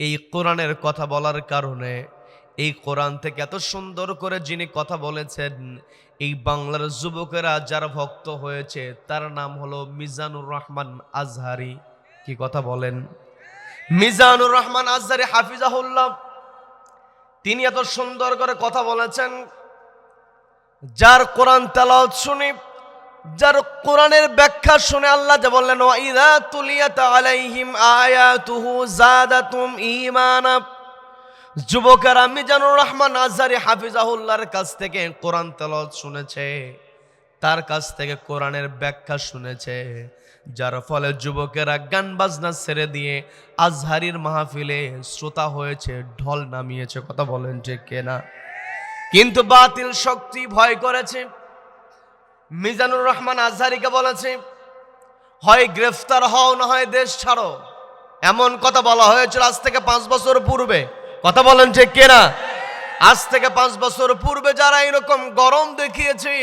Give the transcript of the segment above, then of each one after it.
এই কোরআনের কথা বলার কারণে, এই কোরআন থেকে এত সুন্দর করে যিনি কথা বলেছেন, এই বাংলার যুবকেরা যার ভক্ত হয়েছে, তার নাম হলো মিজানুর রহমান আজহারি। কি কথা বলেন? মিজানুর রহমান আজহারি হাফিজাহুল্লাহ, তিনি এত সুন্দর করে কথা বলেছেন, যার কোরআন তেলাওয়াত শুনি যার কোরআনের ব্যাখ্যা শুনে আল্লাহ যে বললেন, ওয়াইদা আলাইহিম যুবকেরা, মিজানুর রহমান আজহারি হাফিজাহুল্লাহর কাছ থেকে কোরআন তেলাওয়াত শুনেছে, তার কাছ থেকে কোরআনের ব্যাখ্যা শুনেছে, যার ফলে যুবকেরা গান বাজনা ছেড়ে দিয়ে আজহারির মাহফিলে শ্রোতা হয়েছে, ঢল নামিয়েছে, কথা বলেন যে কেনা? কিন্তু বাতিল শক্তি ভয় করেছে। মিজানুর রহমান আজহারিকে বলেছে, হয় গ্রেফতার হও, না হয় দেশ ছাড়ো। এমন কথা বলা হয়েছিল আজ থেকে পাঁচ বছর পূর্বে। কথা বলেন ঠিক কেনা? আজ থেকে পাঁচ বছর পূর্বে যারা এরকম গরম দেখিয়েছে,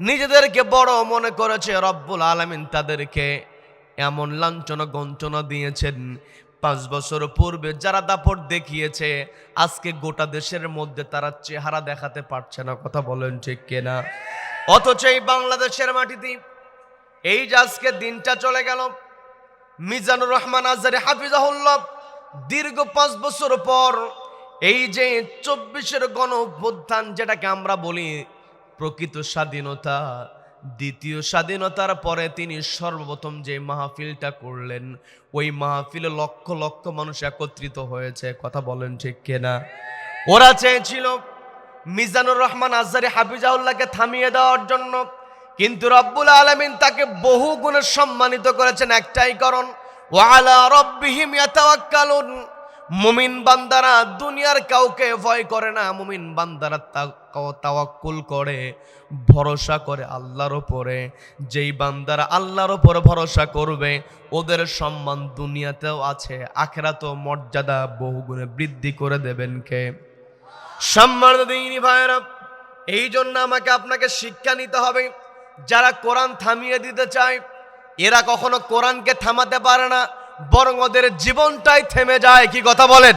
নিজেদেরকে বড় মনে করেছে, রব্বুল আলমিন তাদেরকে এমন লাঞ্ছনা গঞ্চনা দিয়েছেন। পাঁচ বছর পূর্বে যারা দাপট দেখিয়েছে, আজকে গোটা দেশের মধ্যে তারা চেহারা দেখাতে পারছে না। কথা বলেন ঠিক কেনা? অথচ এই বাংলাদেশের মাটিতে এই যে আজকে দিনটা চলে গেল, মিজানুর রহমান আজারে হাফিজাহুল্লাহ, দীর্ঘ পাঁচ বছর পর এই যে চব্বিশের গণ অভ্যুত্থান যেটাকে আমরা বলি প্রকৃত স্বাধীনতা, দ্বিতীয় স্বাধীনতার পরে তিনি সর্বপ্রথম যে মাহফিলটা করলেন, ওই মাহফিলে লক্ষ লক্ষ মানুষ একত্রিত হয়েছে, কথা বলেন ঠিক কেনা? ওরা চেয়েছিল মিজানুর রহমান আজহারি হাফিজাউল্লাহকে থামিয়ে দেওয়ার জন্য কিন্তু রব্বুল আলমিন তাকে বহু গুণে সম্মানিত করেছেন একটাই কারণ, ওয়ালা রব্বিহিম ইয়াতাওয়াক্কালুন। মুমিন বান্দারা দুনিয়ার কাউকে ভয় করে না, মুমিন বান্দারা তা- তাওয়াক্কুল করে, ভরসা করে আল্লাহর উপরে। যেই বান্দারা আল্লাহর উপরে ভরসা করবে, ওদের সম্মান দুনিয়াতেও আছে, আখেরাতেও মর্যাদা বহুগুণে বৃদ্ধি করে দেবেন কে? সম্মান দিইনি ভাইয়েরা এই জন্য আমাকে আপনাকে শিক্ষা নিতে হবে, যারা কোরআন থামিয়ে দিতে চায়, এরা কখনো কোরআনকে থামাতে পারে না, বরং ওদের জীবনটাই থেমে যায়, কি কথা বলেন?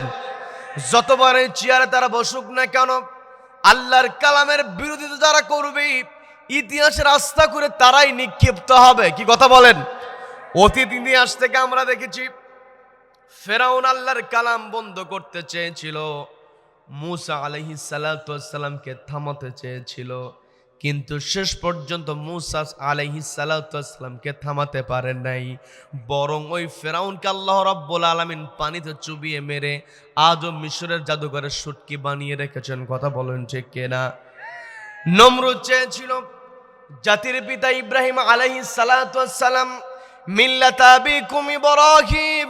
যতবার এই চেয়ারে তারা বসুক না কেন, আল্লাহর কালামের বিরোধিতা যারা করবে, ইতিহাস রাস্তা করে তারাই নিক্ষিপ্ত হবে, কি কথা বলেন? অতীত ইতিহাস থেকে আমরা দেখেছি, ফেরাউন আল্লাহর কালাম বন্ধ করতে চেয়েছিল। মুসা আলহি সালাতামকে থামাতে চেয়েছিল, কিন্তু শেষ পর্যন্ত মুসা আলহি সালাতামকে থামাতে পারেন নাই। বরং ওই ফেরাউনকে আল্লাহ রব্বুল আলমিন পানিতে চুবিয়ে মেরে আজও মিশরের জাদুঘরে সুটকি বানিয়ে রেখেছেন। কথা বলেন যে কেনা? নমরুদ চেয়েছিল, জাতির পিতা ইব্রাহিম আলহি সালাতাম মিল্লাতাবিকুম ইব্রাহিম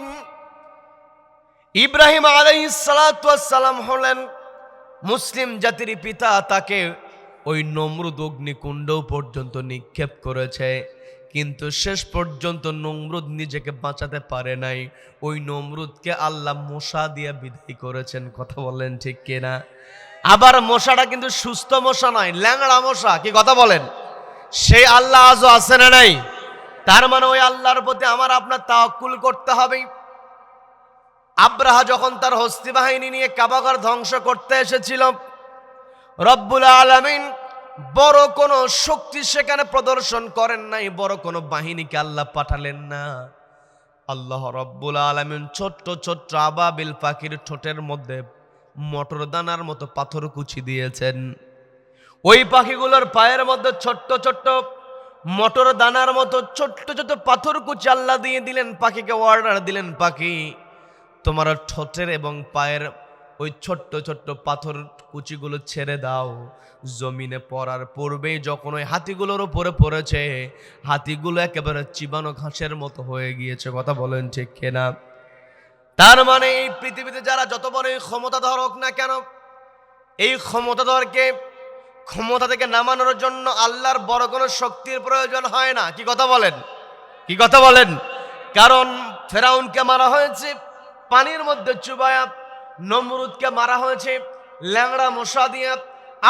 ইব্রাহিম আলাইসালাম হলেন মুসলিম জাতির পিতা, তাকে ওই নমরুদ অগ্নিকুণ্ড পর্যন্ত নিক্ষেপ করেছে। কিন্তু শেষ পর্যন্ত নমরুদ নিজেকে বাঁচাতে পারে নাই। ওই নমরুদকে আল্লাহ মশা দিয়ে বিদায় করেছেন, কথা বলেন ঠিক কিনা? আবার মশাটা কিন্তু সুস্থ মশা নয়, ল্যাংড়া মশা, কি কথা বলেন? সেই আল্লাহ আজও আছে না নাই? তার মানে ওই আল্লাহর প্রতি আমার আপনার তাওয়াক্কুল করতে হবে আব্রাহা যখন তার হস্তি বাহিনী নিয়ে কাবাগর ধ্বংস করতে এসেছিল, রব্বুল আলমিন বড় কোনো শক্তি সেখানে প্রদর্শন করেন নাই, বড় কোনো বাহিনীকে আল্লাহ পাঠালেন না। আল্লাহ রব্বুল আলমিন ছোট্ট ছোট্ট আবাবিল পাখির ঠোঁটের মধ্যে মটর দানার মতো পাথর কুচি দিয়েছেন। ওই পাখিগুলোর পায়ের মধ্যে ছোট্ট ছোট্ট মটর দানার মতো ছোট্ট ছোট্ট পাথর কুচি আল্লাহ দিয়ে দিলেন, পাখিকে অর্ডার দিলেন পাখি। তোমার ঠোঁটের এবং পায়ের ওই ছোট্ট ছোট্ট পাথর কুচিগুলো ছেড়ে দাও। জমিনে পড়ার পূর্বেই যখন ওই হাতিগুলোর উপরে পড়েছে, হাতিগুলো একেবারে চিবানো ঘাসের মতো হয়ে গিয়েছে, কথা বলেন ঠিক কেনা? তার মানে এই পৃথিবীতে যারা যত বড় ক্ষমতাধর হোক না কেন, এই ক্ষমতাধরকে ক্ষমতা থেকে নামানোর জন্য আল্লাহর বড় কোনো শক্তির প্রয়োজন হয় না। কি কথা বলেন? কি কথা বলেন? কারণ ফেরাউনকে মারা হয়েছে পানির মধ্যে চুবায়াত, নমরুদকে মারা হয়েছে, ল্যাংড়া মশা দিয়ে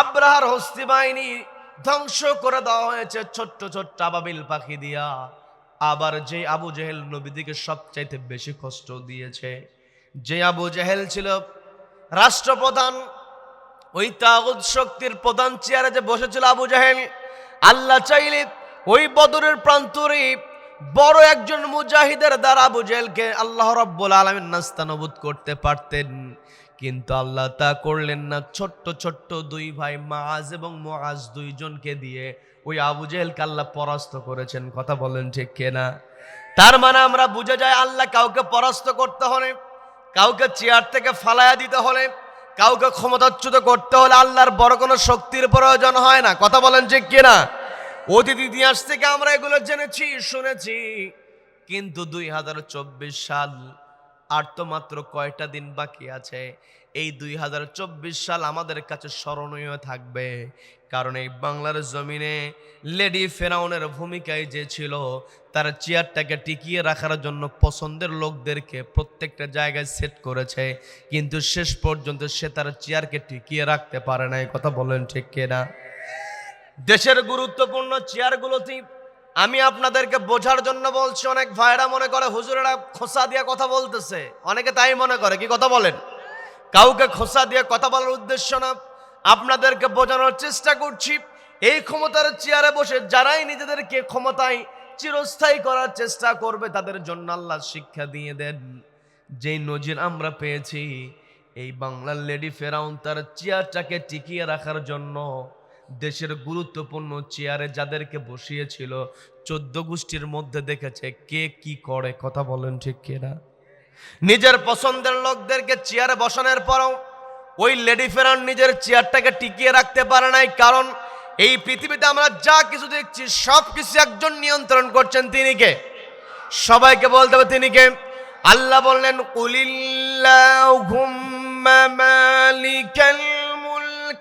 আব্রাহার হস্তি বাহিনী ধ্বংস করে দেওয়া হয়েছে ছোট্ট ছোট্ট আবাবিল পাখি দিয়া। আবার যে আবু জেহেল নবীদিকে সবচাইতে বেশি কষ্ট দিয়েছে, যে আবু জেহেল ছিল রাষ্ট্রপ্রধান, ওই তাগুদ শক্তির প্রধান চেয়ারে যে বসেছিল আবু জাহেল, আল্লাহ চাইলে ওই বদরের প্রান্তরে বড় একজন মুজাহিদের দ্বারা আবু জাহেলকে আল্লাহ রব্বুল আলমিন নাস্তানবুদ করতে পারতেন। কিন্তু আল্লাহ তা করলেন না। ছোট্ট ছোট্ট দুই ভাই মাজ এবং মোয়াজ দুইজনকে দিয়ে ওই আবু জেহেলকে আল্লাহ পরাস্ত করেছেন। কথা বলেন ঠিক কেনা? তার মানে আমরা বুঝে যাই আল্লাহ কাউকে পরাস্ত করতে হলে, কাউকে চেয়ার থেকে ফালায়া দিতে হলে, কাউকে ক্ষমতাচ্যুত করতে হলে আল্লাহর বড় কোনো শক্তির প্রয়োজন হয় না। কথা বলেন ঠিক কিনা? অতীত ইতিহাস থেকে আমরা এগুলো জেনেছি, শুনেছি। কিন্তু দুই হাজার চব্বিশ সাল আর তো মাত্র কয়টা দিন বাকি আছে? এই দুই হাজার চব্বিশ সাল আমাদের কাছে স্মরণীয় থাকবে। কারণ এই বাংলার জমিনে লেডি ফেরাউনের ভূমিকায় যে ছিল, তার চেয়ারটাকে টিকিয়ে রাখার জন্য পছন্দের লোকদেরকে প্রত্যেকটা জায়গায় সেট করেছে। কিন্তু শেষ পর্যন্ত সে তার চেয়ারকে টিকিয়ে রাখতে পারে না কথা বলেন ঠিক কিনা? দেশের গুরুত্বপূর্ণ চেয়ারগুলোতে আমি আপনাদেরকে বোঝার জন্য বলছি, অনেক ভাইরা মনে করে, হুজুরেরা খোসা দিয়ে কথা বলতেছে। অনেকে তাই মনে করে, কি কথা বলেন? কাউকে খোসা দিয়ে কথা বলার উদ্দেশ্য না। আপনাদেরকে বোঝানোর চেষ্টা করছি, এই ক্ষমতার চেয়ারে বসে যারাই নিজেদেরকে ক্ষমতায় চিরস্থায়ী করার চেষ্টা করবে, তাদের জন্য আল্লাহ শিক্ষা দিয়ে দেন। যেই নজির আমরা পেয়েছি, এই বাংলার লেডি ফেরাউন তার চেয়ারটাকে টিকিয়ে রাখার জন্য দেশের গুরুত্বপূর্ণ চেয়ারে যাদেরকে বসিয়েছিল, চোদ্দ গোষ্ঠীর মধ্যে দেখেছে কে কি করে, কথা বলেন ঠিক কিনা? নিজের পছন্দের লোকদেরকে চেয়ারে বসানোর পরও ওই লেডি ফেরান নিজের চেয়ারটাকে টিকিয়ে রাখতে পারে নাই, কারণ এই পৃথিবীতে আমরা যা কিছু দেখছি, সব কিছু একজন নিয়ন্ত্রণ করছেন তিনি কে? সবাইকে বলতে হবে তিনি কে? আল্লাহ বললেন কুলিল্লাহুম্মা মালিকাল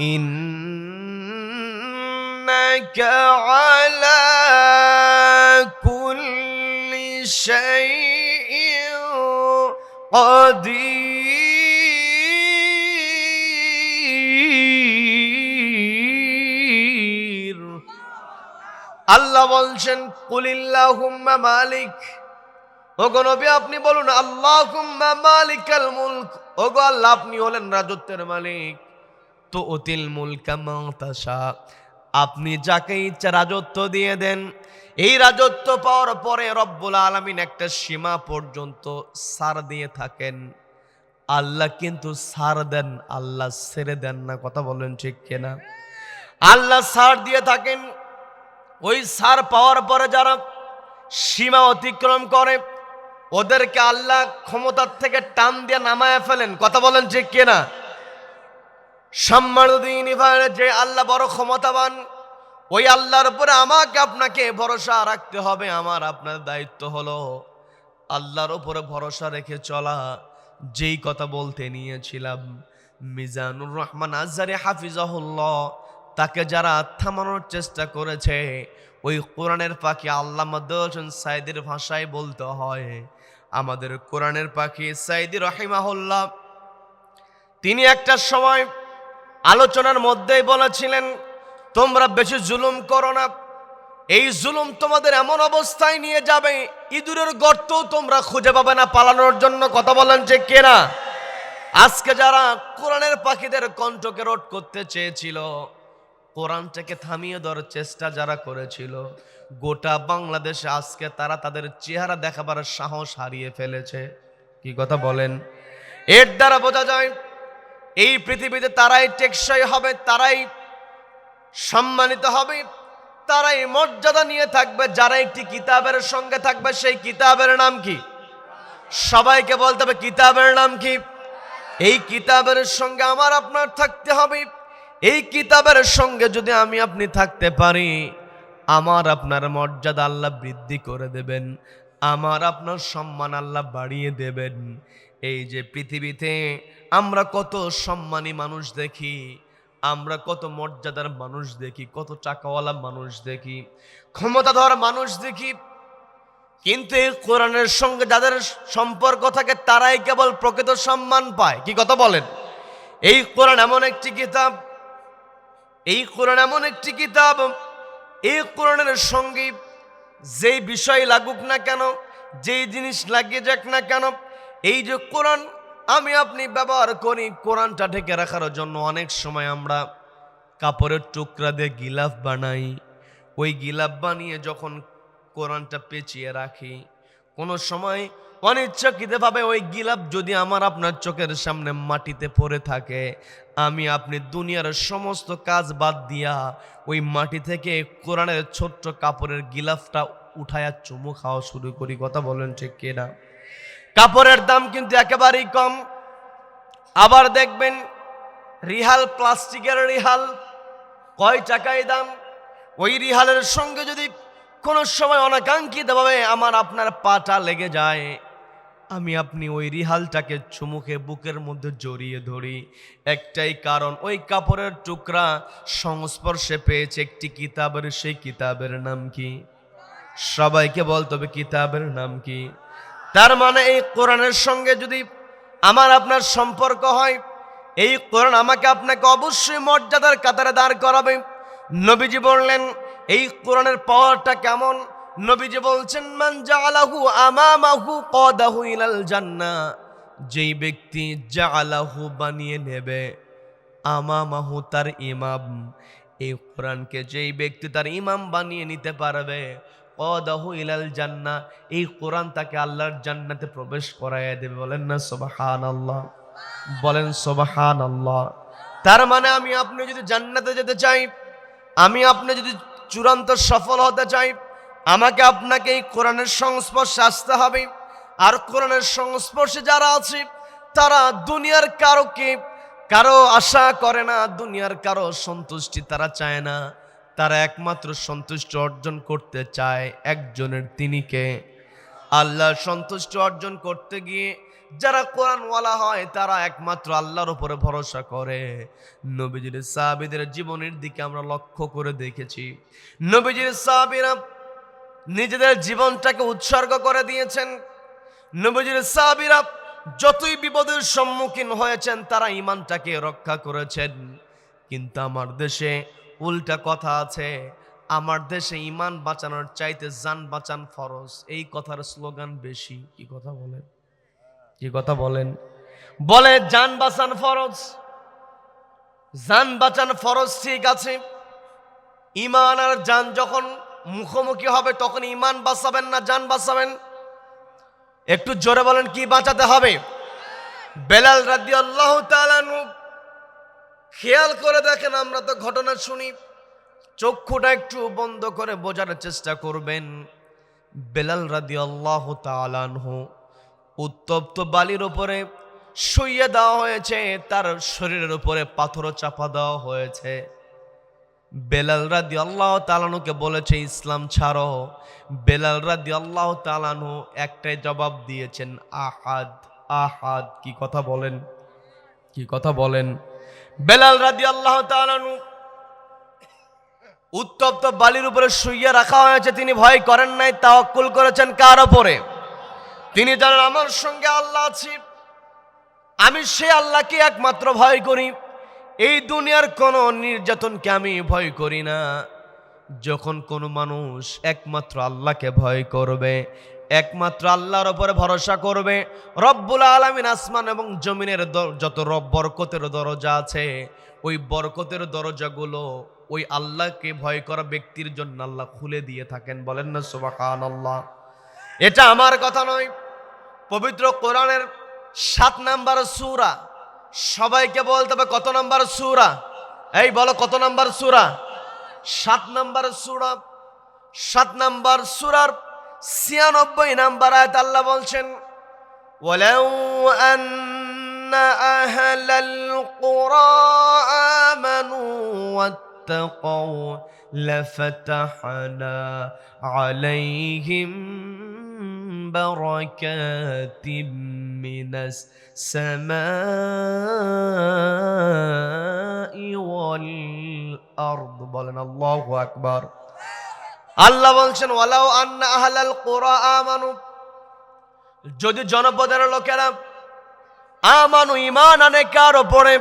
إنك على كل شيء قدير আল্লাহ বলছেন কুলিল্লাহুম্মা মালিক ওগো নবী আপনি বলুন আল্লাহুম্মা মালিকাল মুলক ওগো আল্লাহ আপনি হলেন রাজত্বের মালিক তো অতিল মুলকা মাতাসা আপনি যাকে ইচ্ছা রাজত্ব দিয়ে দেন, এই রাজত্ব পাওয়ার পরে রব্বুল আলমিন একটা সীমা পর্যন্ত সার দিয়ে থাকেন। আল্লাহ কিন্তু সার দেন, আল্লাহ ছেড়ে দেন না, কথা বলেন ঠিক কিনা? আল্লাহ সার দিয়ে থাকেন, ওই সার পাওয়ার পরে যারা সীমা অতিক্রম করে, ওদেরকে আল্লাহ ক্ষমতার থেকে টান দিয়ে নামায় ফেলেন, কথা বলেন ঠিক কিনা? যে আল্লাহ বড় ক্ষমতাবান, ওই আল্লাহর উপরে আমাকে আপনাকে ভরসা রাখতে হবে, আমার আপনার দায়িত্ব হলো আল্লাহর উপরে ভরসা রেখে চলা। যেই কথা বলতে নিয়েছিলাম, মিজানুর রহমান আজারে হাফিজাহুল্লাহ, তাকে যারা থামানোর চেষ্টা করেছে, ওই কোরআনের পাখি আল্লাহ হোসেন সাইদের ভাষায় বলতে হয়। আমাদের কোরআনের পাখি সাইদি রহিমাহুল্লাহ, তিনি একটা সময় আলোচনার মধ্যেই বলেছিলেন, তোমরা বেশি জুলুম করো না। এই জুলুম তোমাদের এমন অবস্থায় নিয়ে যাবে, ইঁদুরের গর্ত তোমরা খুঁজে পাবে না। পালানোর জন্য কথা বলেন যে কেনা আজকে যারা কোরআনের পাখিদের কণ্ঠকে রোধ করতে চেয়েছিল কোরআনটাকে থামিয়ে দেওয়ার চেষ্টা যারা করেছিল, গোটা বাংলাদেশে আজকে তারা তাদের চেহারা দেখাবার সাহস হারিয়ে ফেলেছে। কি কথা বলেন? এর দ্বারা বোঝা যায় এই পৃথিবীতে তারাই টেকসই হবে, তারাই সম্মানিত হবে, তারাই মর্যাদা নিয়ে থাকবে যারা একটি কিতাবের সঙ্গে থাকবে, সেই কিতাবের নাম কি? সবাইকে বলতে হবে, কিতাবের নাম কি? এই কিতাবের সঙ্গে আমার আপনার থাকতে হবে, এই কিতাবের সঙ্গে যদি আমি আপনি থাকতে পারি, আমার আপনার মর্যাদা আল্লাহ বৃদ্ধি করে দেবেন, আমার আপনার সম্মান আল্লাহ বাড়িয়ে দেবেন। এই যে পৃথিবীতে আমরা কত সম্মানী মানুষ দেখি, আমরা কত মর্যাদার মানুষ দেখি, কত টাকাওয়ালা মানুষ দেখি, ক্ষমতাধর মানুষ দেখি। কিন্তু এই কোরআনের সঙ্গে যাদের সম্পর্ক থাকে, তারাই কেবল প্রকৃত সম্মান পায়। কি কথা বলেন? এই কোরআন এমন একটি কিতাব, এই কোরআন এমন একটি কিতাব, এই কোরআনের সঙ্গে যেই বিষয় লাগুক না কেন, যেই জিনিস লাগিয়ে যাক না কেন, এই যে কোরআন আমি আপনি ব্যবহার করি কোরআনটা ঢেকে রাখার জন্য। অনেক সময় আমরা কাপড়ের টুকরা দিয়ে গিলাফ বানাই। ওই গিলাফ বানিয়ে যখন কোরআনটা পেঁচিয়ে রাখি, কোনো সময় অনিচ্ছাকৃতভাবে ওই গিলাপ যদি আমার আপনার চোখের সামনে মাটিতে পড়ে থাকে, আমি আপনি দুনিয়ার সমস্ত কাজ বাদ দিয়া ওই মাটি থেকে কোরআনের ছোট্ট কাপড়ের গিলাফটা উঠায়া চুমু খাওয়া শুরু করি। কথা বলেন ঠিক কিনা? কাপড়ের দাম কিন্তু একেবারেই কম। আবার দেখবেন রিহাল, প্লাস্টিকের রিহাল, কয় টাকায় দাম? ওই রিহালের সঙ্গে যদি কোনো সময় অনাকাঙ্ক্ষিতভাবে আমার আপনার পাটা লেগে যায়, আমি আপনি ওই রিহালটাকে চুমুকে বুকের মধ্যে জড়িয়ে ধরি। একটাই কারণ, ওই কাপড়ের টুকরা সংস্পর্শে পেয়েছে একটি কিতাবের, সেই কিতাবের নাম কি? সবাইকে বলতে হবে কিতাবের নাম কি? তার মানে এই কোরআনের সঙ্গে যদি আমার আপনার সম্পর্ক হয়, এই কোরআন আমাকে আপনাকে অবশ্যই মর্যাদার কাতারে দাঁড় করাবে। নবীজি বললেন, এই কোরআনের পাওয়ারটা কেমন? নবীজি বলছেন, মান জাআলাহু আমামাহু কদাহু ইলাল জান্নাহ। যেই ব্যক্তি জাআলাহু বানিয়ে নেবে, আমামাহু তার ইমাম। এই কোরআনকে যেই ব্যক্তি তার ইমাম বানিয়ে নিতে পারবে কদাহু ইলাল জান্নাহ, এই কোরআন তাকে আল্লাহর জান্নাতে প্রবেশ করাইয়া দেবে। বলেন না, সুবহানাল্লাহ। বলেন, সুবহানাল্লাহ। তার মানে আমি আপনি যদি জান্নাতে যেতে চাই, আমি আপনি যদি চূড়ান্ত সফল হতে চাই, আমাকে আপনাকে এই কোরআনের সংস্পর্শে আসতে হবে। আর কোরআনের সংস্পর্শে যারা আছে, তারা দুনিয়ার কারোকে কারও আশা করে না, দুনিয়ার কারও সন্তুষ্টি তারা চায় না। তারা একমাত্র সন্তুষ্ট অর্জন করতে চায় একজনের তিনিকে। আল্লাহ সন্তুষ্ট অর্জন করতে গিয়ে যারা কোরআনওয়ালা হয়, তারা একমাত্র আল্লাহর উপরে ভরসা করে। নবীজির সাহাবিদের জীবনের দিকে আমরা লক্ষ্য করে দেখেছি। নবীজির সাহাবিরা নিজেদের জীবনটাকে উৎসর্গ করে দিয়েছেন। নবীজির সাহাবিরা যতই বিপদের সম্মুখীন হয়েছেন, তারা ইমানটাকে রক্ষা করেছেন। কিন্তু আমার দেশে উল্টা কথা আছে, আমার দেশে ইমান বাঁচানোর চাইতে জান বাঁচান ফরজ। এই কথার স্লোগান বেশি। কি কথা বলেন? কি কথা বলেন? বলে জান বাঁচান ফরজ। যান বাঁচান ফরজ, ঠিক আছে। ইমান আর যান যখন মুখোমুখি হবে, তখন ইমান বাঁচাবেন না, যান বাঁচাবেন। একটু জোরে বলেন, কি বাঁচাতে হবে? বেলাল রাদি আল্লাহ খেয়াল করে দেখেন, আমরা তো ঘটনা শুনি, চক্ষুটা একটু বন্ধ করে বোঝার চেষ্টা করবেন। বেলাল রাদি আল্লাহ তালানহু উত্তপ্ত বালির উপরে শুইয়ে দেওয়া হয়েছে, তার শরীরের উপরে পাথরও চাপা দেওয়া হয়েছে। বেলাল রাদি আল্লাহ তালানুকে বলেছে, ইসলাম ছাড়ো। বেলাল রাদি আল্লাহ তালানু একটাই জবাব দিয়েছেন, আহাদ আহাদ। কি কথা বলেন? কি কথা বলেন? বেলাল রাদি আল্লাহ তালানু উত্তপ্ত বালির উপরে শুইয়ে রাখা হয়েছে, তিনি ভয় করেন নাই, তাওয়াক্কুল করেছেন কার ওপরে তিনি জানেন আমার সঙ্গে আল্লাহ আছে, আমি সে আল্লাহকে একমাত্র ভয় করি, এই দুনিয়ার কোনো নির্যাতনকে আমি ভয় করি না। যখন কোনো মানুষ একমাত্র আল্লাহকে ভয় করবে একমাত্র আল্লাহর ওপরে ভরসা করবে। রব্বুল আলমিন আসমান এবং জমিনের যত রব বরকতের দরজা আছে, ওই বরকতের দরজাগুলো ওই আল্লাহকে ভয় করা ব্যক্তির জন্য আল্লাহ খুলে দিয়ে থাকেন। বলেন না সুবাহান আল্লাহ এটা আমার কথা নয়। পবিত্র কোরআনের সাত নাম্বার সুরা। সবাইকে বলতে হবে, কত নাম্বার সুরা? এই বলো, কত নাম্বার সুরা? সাত নাম্বার সুরা। সাত নাম্বার সুরার ছিয়ানব্বই নাম্বার আয়াত আল্লাহ বলছেন ولو أن أهل القرى آمنوا واتقوا لفتحنا عليهم بركات من السماء والأرض বলেন আল্লাহু আকবার আল্লাহ বলছেন, ওয়ালাউ আন্না আহলাল কুরা আমানু। যদি জনপদের লোকেরা আমানু ইমান আনে কার ওপরে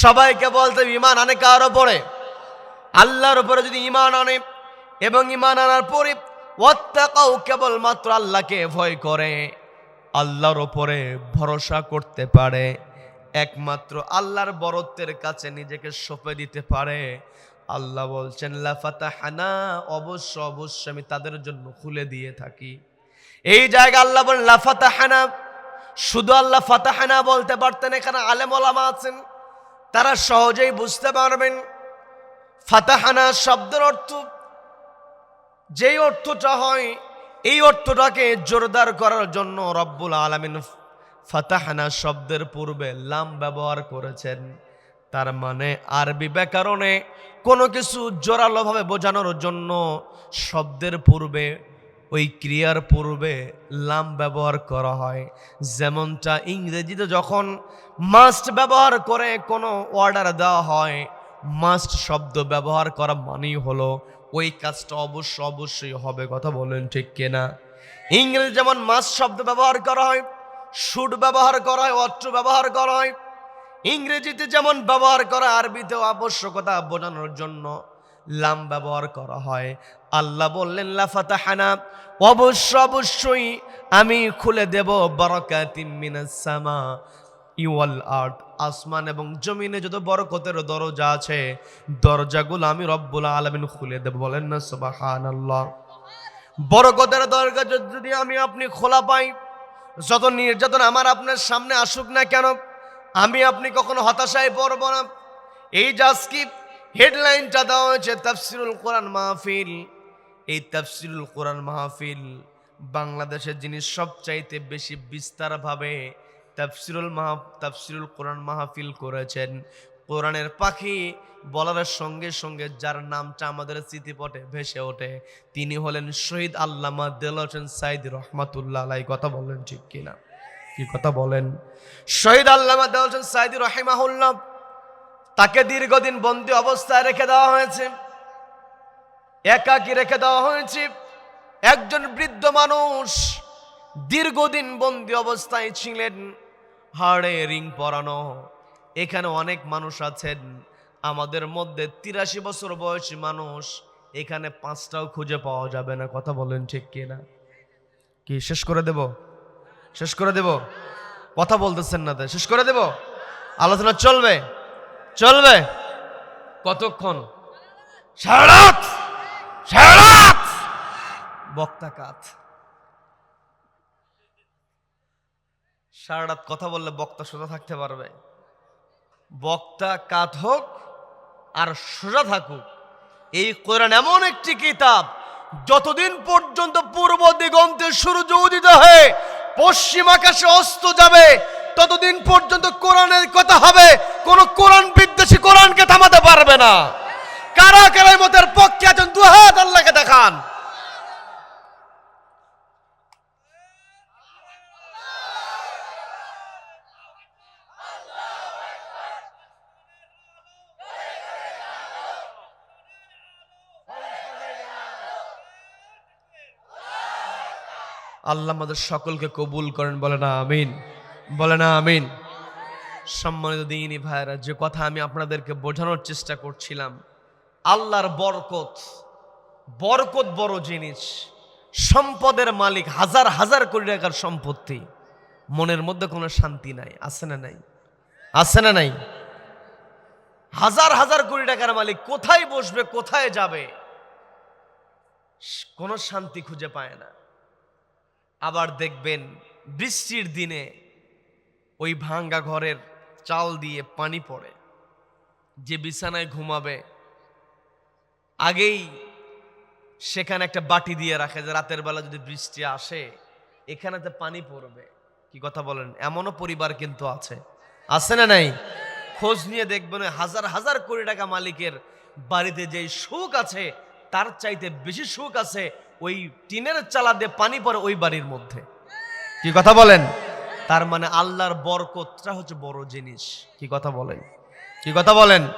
সবাইকে বলতে ইমান আনে কার ওপরে আল্লাহর উপরে যদি ইমান আনে এবং ইমান আনার পরে ওয়াত্তাকাও কেবলমাত্র আল্লাহকে ভয় করে, আল্লাহর ওপরে ভরসা করতে পারে, একমাত্র আল্লাহর বরত্বের কাছে নিজেকে সঁপে দিতে পারে আল্লাহ বলছেন লাফাতাহানা অবশ্য অবশ্য আমি তাদের জন্য খুলে দিয়ে থাকি। এই জায়গা আল্লাহ বলেন লাফাতাহানা শুধু আল্লাহ ফাতাহানা বলতে পারতেন, এখানে আলেম ওলামা আছেন, তারা সহজেই বুঝতে পারবেন। ফাতাহানা শব্দের অর্থ, যেই অর্থটা হয়, এই অর্থটাকে জোরদার করার জন্য রব্বুল আলমিন ফাতাহানা শব্দের পূর্বে লাম ব্যবহার করেছেন। তার মানে আরবি ব্যাকরণে কোনো কিছু জোরালোভাবে বোঝানোর জন্য শব্দের পূর্বে, ওই ক্রিয়ার পূর্বে লাম ব্যবহার করা হয়। যেমনটা ইংরেজিতে যখন মাস্ট ব্যবহার করে কোনো অর্ডার দেওয়া হয় মাস্ট শব্দ ব্যবহার করা মানেই হলো ওই কাজটা অবশ্য অবশ্যই হবে কথা বলেন ঠিক কিনা। ইংরেজি যেমন মাস্ট শব্দ ব্যবহার করা হয় শুড ব্যবহার করা হয় অট্ট ব্যবহার করা হয় ইংরেজিতে যেমন ব্যবহার করা, আরবিতেও আবশ্যকতা বোঝানোর জন্য লাম ব্যবহার করা হয়। আল্লাহ বললেন লাফাতাহানা অবশ্য অবশ্যই আমি খুলে দেব সামা ইওয়াল আর্থ আসমান এবং জমিনে যত বরকতের দরজা আছে, দরজাগুলো আমি রব্বুল আলামিন খুলে দেব। বলেন না, সুবহানাল্লাহ। বরকতের দরজা যদি আমি, আপনি খোলা পাই, যত নির্যাতন আমার আপনার সামনে আসুক না কেন আমি আপনি কখনো হতাশায় পড়ব না। এই জাস্কি হেডলাইনটা দেওয়া হয়েছে, তাফসিরুল কোরআন মাহফিল। এই তাফসিরুল কোরআন মাহফিল বাংলাদেশের যিনি সবচাইতে বেশি বিস্তারভাবে তাফসিরুল মাহ, তাফসিরুল কোরআন মাহফিল করেছেন, কোরআনের পাখি বলার সঙ্গে সঙ্গে যার নামটা আমাদের স্মৃতিপটে ভেসে ওঠে, তিনি হলেন শহীদ আল্লামা দেল হোসেন সাইদ রহমাতুল্লাহ আলাই কথা বলেন ঠিক কিনা? কি কথা বলেন? শহীদ আল্লামা হোসেন সাইদি রহিমাহুল্লাহ তাকে দীর্ঘদিন বন্দি অবস্থায় রেখে দেওয়া হয়েছে। একাকি রেখে দেওয়া হয়েছে। একজন বৃদ্ধ মানুষ দীর্ঘদিন বন্দি অবস্থায় ছিলেন, হাড়ে রিং পরানো। এখানে অনেক মানুষ আছেন, আমাদের মধ্যে তিরাশি বছর বয়সী মানুষ, এখানে পাঁচটাও খুঁজে পাওয়া যাবে না। কথা বলেন ঠিক কিনা? কি, শেষ করে দেব? শেষ করে দেব। কথা বলতেছেন না তাই শেষ করে দেব? আলোচনা চলবে? চলবে? কতক্ষণ? বক্তা কাত। সারা রাত কথা বললে বক্তা সোজা থাকতে পারবে। বক্তা কাত হোক আর সোজা থাকুক। এই কোরআন এমন একটি কিতাব, যতদিন পর্যন্ত পূর্ব দিগন্তে সূর্য উদিত হয়ে পশ্চিম আকাশে অস্ত যাবে, ততদিন পর্যন্ত কোরআনের কথা হবে, কোন কোরআন বিদ্বেষী কোরআনকে থামাতে পারবে না। কারা কারা মতের পক্ষে আছেন? দু হাত আল্লাহকে দেখান। আল্লাহ আমাদের সকলকে কবুল করেন, বলে না, আমিন। বলে না, আমিন। সম্মানিত দিনী ভাইরা যে কথা আমি আপনাদেরকে বোঝানোর চেষ্টা করছিলাম, আল্লাহর বরকত বরকত বড় জিনিস। সম্পদের মালিক, হাজার হাজার কোটি টাকার সম্পত্তি। মনের মধ্যে কোনো শান্তি নাই, আছে না নাই? আছে না নাই? হাজার হাজার কোটি টাকার মালিক কোথায় বসবে, কোথায় যাবে? কোনো শান্তি খুঁজে পায় না। আবার দেখবেন বৃষ্টির দিনে ওই ভাঙ্গা ঘরের চাল দিয়ে পানি পড়ে, যে বিছানায় ঘুমাবে। আগেই সেখানে একটা বাটি দিয়ে রাখে যে রাতের বেলা যদি বৃষ্টি আসে, এখানেতে পানি পড়বে। কি কথা বলেন? এমনও পরিবার কিন্তু আছে। আছে না নাই? খোঁজ নিয়ে দেখবেন হাজার হাজার কোটি টাকা মালিকের বাড়িতে যে সুখ আছে, তার চাইতে বেশি সুখ আছে ওই টিনের চালা দিয়ে পানি পড়ে ওই বাড়ির মধ্যে। কি কথা বলেন? তার মানে আল্লাহর বরকতটা হচ্ছে বড় জিনিস। কি কথা বলেন? কি কথা বলেন?